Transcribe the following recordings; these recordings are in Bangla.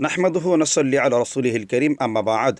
নাহমাদুহু নসল্লি আল রসুলিহিল করিম আম্মা বাদ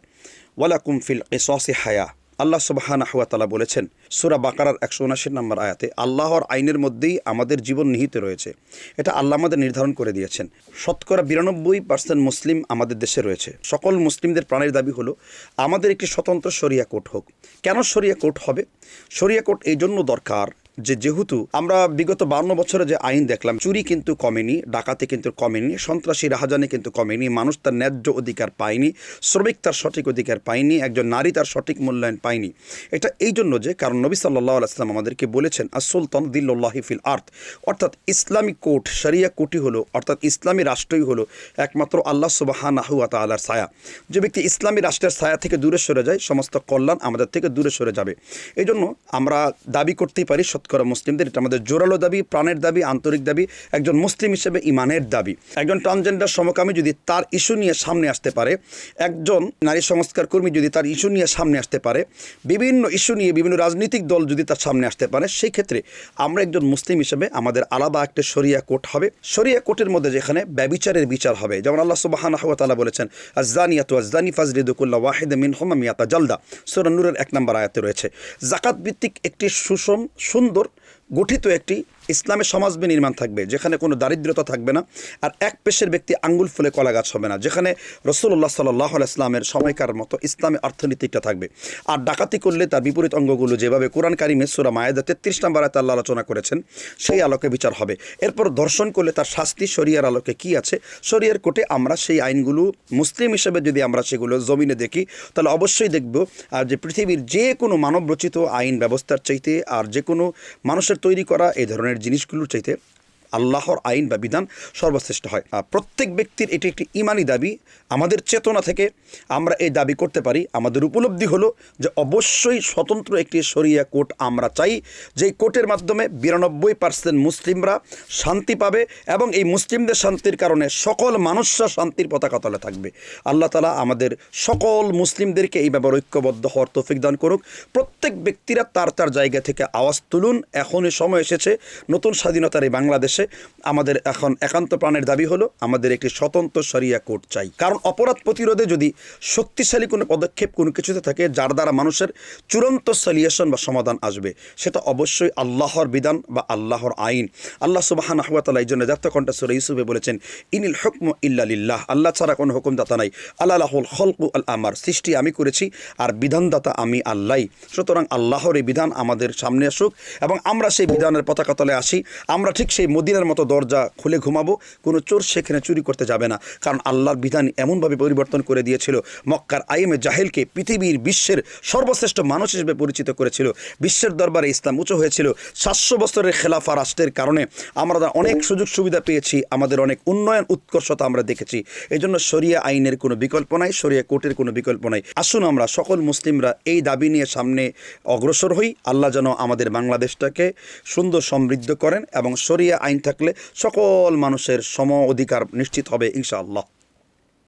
ওয়ালাকুম ফিল কিসসি হায়া। আল্লাহ সুবাহানাহ ওয়া তাআলা বলেছেন, সূরা বাকারার একশো উনাশি নম্বর আয়াতে, আল্লাহর আইনের মধ্যেই আমাদের জীবন নিহিত রয়েছে। এটা আল্লাহ আমাদের নির্ধারণ করে দিয়েছেন। শতকরা বিরানব্বই পার্সেন্ট মুসলিম আমাদের দেশে রয়েছে। সকল মুসলিমদের প্রাণের দাবি হলো, আমাদের একটি স্বতন্ত্র শরিয়া কোর্ট হোক। কেন শরিয়া কোর্ট হবে? শরিয়া কোর্ট এই জন্য দরকার যে যেহেতু আমরা বিগত বান্ন বছরে যে আইন দেখলাম, চুরি কিন্তু কমেনি, ডাকাতি কিন্তু কমেনি, সন্ত্রাসী রাহাজানি কিন্তু কমেনি, মানুষ তার ন্যায্য অধিকার পায়নি, শ্রমিক তার সঠিক অধিকার পায়নি, একজন নারী তার সঠিক মূল্যায়ন পায়নি। এটা এই জন্য যে কারণ নবী সাল্লাহ আলাইসলাম আমাদেরকে বলেছেন আসুলতন দিল্লাহি ফিল আর্থ অর্থাৎ ইসলামী কোর্ট শরিয়া কোর্টই হলো, অর্থাৎ ইসলামী রাষ্ট্রই হলো একমাত্র আল্লাহ সুবাহানাহুয়া তালার ছায়া। যে ব্যক্তি ইসলামী রাষ্ট্রের ছায়া থেকে দূরে সরে যায়, সমস্ত কল্যাণ আমাদের থেকে দূরে সরে যাবে। এই জন্য আমরা দাবি করতেই পারি শতকরা মুসলিমদের, এটা আমাদের জোরালো দাবি, প্রাণের দাবি, আন্তরিক দাবি, একজন মুসলিম হিসেবে ইমানের দাবি। একজন ট্রান্সজেন্ডার সমকামী যদি তার ইস্যু নিয়ে সামনে আসতে পারে, একজন নারী সংস্কার কর্মী যদি তার ইস্যু নিয়ে সামনে আসতে পারে, বিভিন্ন ইস্যু নিয়ে বিভিন্ন রাজনৈতিক দল যদি তার সামনে আসতে পারে, সেই ক্ষেত্রে আমরা একজন মুসলিম হিসেবে আমাদের আলাদা একটা শরিয়া কোর্ট হবে। শরিয়া কোর্টের মধ্যে যেখানে ব্যবিচারের বিচার হবে। যেমন আল্লাহ সুবাহানা তালা বলেছেন আজদানিয়াত আজদানি ফাজরিদুকুল্লাহ ওয়াহিদ মিন হোমামিয়াতা জালদা। সুরানুরের এক নম্বর আয়াতে রয়েছে, জাকাত ভিত্তিক একটি সুষম, সুন্দর Dur. গঠিত একটি ইসলামের সমাজ নির্মাণ থাকবে, যেখানে কোনো দারিদ্রতা থাকবে না আর এক পেশের ব্যক্তি আঙ্গুল ফুলে কলা গাছ হবে না, যেখানে রসুল্লাহ সাল্লাহ ইসলামের সময়কার মতো ইসলামী অর্থনীতিটা থাকবে। আর ডাকাতি করলে তার বিপরীত অঙ্গগুলো যেভাবে কোরআন কারিমে সুরা মায়েদা তেত্রিশ নম্বর আয়তে আল্লাহ আলোচনা করেছেন, সেই আলোকে বিচার হবে। এরপর দর্শন করলে তার শাস্তি শরিয়ার আলোকে কি আছে? শরিয়ার কোর্টে আমরা সেই আইনগুলো মুসলিম হিসেবে যদি আমরা সেগুলো জমিনে দেখি, তাহলে অবশ্যই দেখব, আর যে পৃথিবীর যে কোনো মানবরচিত আইন ব্যবস্থার চাইতে আর যে কোনো মানুষের তৈরি করা এই ধরনের জিনিসগুলোর চাইতে আল্লাহর আইন বা বিধান সর্বশ্রেষ্ঠ হয়। প্রত্যেক ব্যক্তির এটি একটি ইমানি দাবি। আমাদের চেতনা থেকে আমরা এই দাবি করতে পারি। আমাদের উপলব্ধি হলো যে অবশ্যই স্বতন্ত্র একটি সরিয়া কোর্ট আমরা চাই, যেই কোর্টের মাধ্যমে বিরানব্বই পার্সেন্ট মুসলিমরা শান্তি পাবে এবং এই মুসলিমদের শান্তির কারণে সকল মানুষরা শান্তির পতাকা তলে থাকবে। আল্লাহ তালা আমাদের সকল মুসলিমদেরকে এই ব্যাপারে ঐক্যবদ্ধ হওয়ার তৌফিক দান করুক। প্রত্যেক ব্যক্তিরা তার তার জায়গা থেকে আওয়াজ তুলুন। এখনই সময় এসেছে নতুন স্বাধীনতার এই বাংলাদেশে আমাদের এখন একান্ত প্রাণের দাবি হলো আমাদের একটি স্বতন্ত্র সরিয়া কোর্ট চাই। কারণ অপরাধ প্রতিরোধে যদি শক্তিশালী কোনো পদক্ষেপ কোনো কিছুতে থাকে, যার দ্বারা মানুষের চূড়ান্ত সলিউশন বা সমাধান আসবে, সেটা অবশ্যই আল্লাহর বিধান বা আল্লাহর আইন। আল্লাহ সুবাহান আহমতাল্লাহ এই জন্য জাত্য কণ্ঠাসুর ইউসুফে বলেছেন, ইনিল হুকম ইল্লালিল্লাহ আল্লাহ ছাড়া কোনো হুকুমদাতা নাই। আল্লাহুল খলকু আল আমার। সৃষ্টি আমি করেছি আর বিধানদাতা আমি আল্লাহ সুতরাং আল্লাহর এই বিধান আমাদের সামনে আসুক এবং আমরা সেই বিধানের পতাকা তলে আসি। আমরা ঠিক সেই মদিনার মতো দরজা খুলে ঘুমাবো, কোনো চোর সেখানে চুরি করতে যাবে না। কারণ আল্লাহর বিধান এমনভাবে পরিবর্তন করে দিয়েছিল, মক্কার আইমে জাহেলকে পৃথিবীর বিশ্বের সর্বশ্রেষ্ঠ মানুষ হিসেবে পরিচিত করেছিল। বিশ্বের দরবারে ইসলাম উঁচু হয়েছিল। সাতশো বছরের খেলাফা রাষ্ট্রের কারণে আমরা অনেক সুযোগ সুবিধা পেয়েছি, আমাদের অনেক উন্নয়ন, উৎকর্ষতা আমরা দেখেছি। এই জন্য শরিয়া আইনের কোনো বিকল্প নাই, শরিয়া কোর্টের কোনো বিকল্প নাই। আসুন আমরা সকল মুসলিমরা এই দাবি নিয়ে সামনে অগ্রসর হই। আল্লাহ যেন আমাদের বাংলাদেশটাকে সুন্দর সমৃদ্ধ করেন এবং শরিয়া থাকলে সকল মানুষের সম অধিকার নিশ্চিত হবে ইনশাআল্লাহ।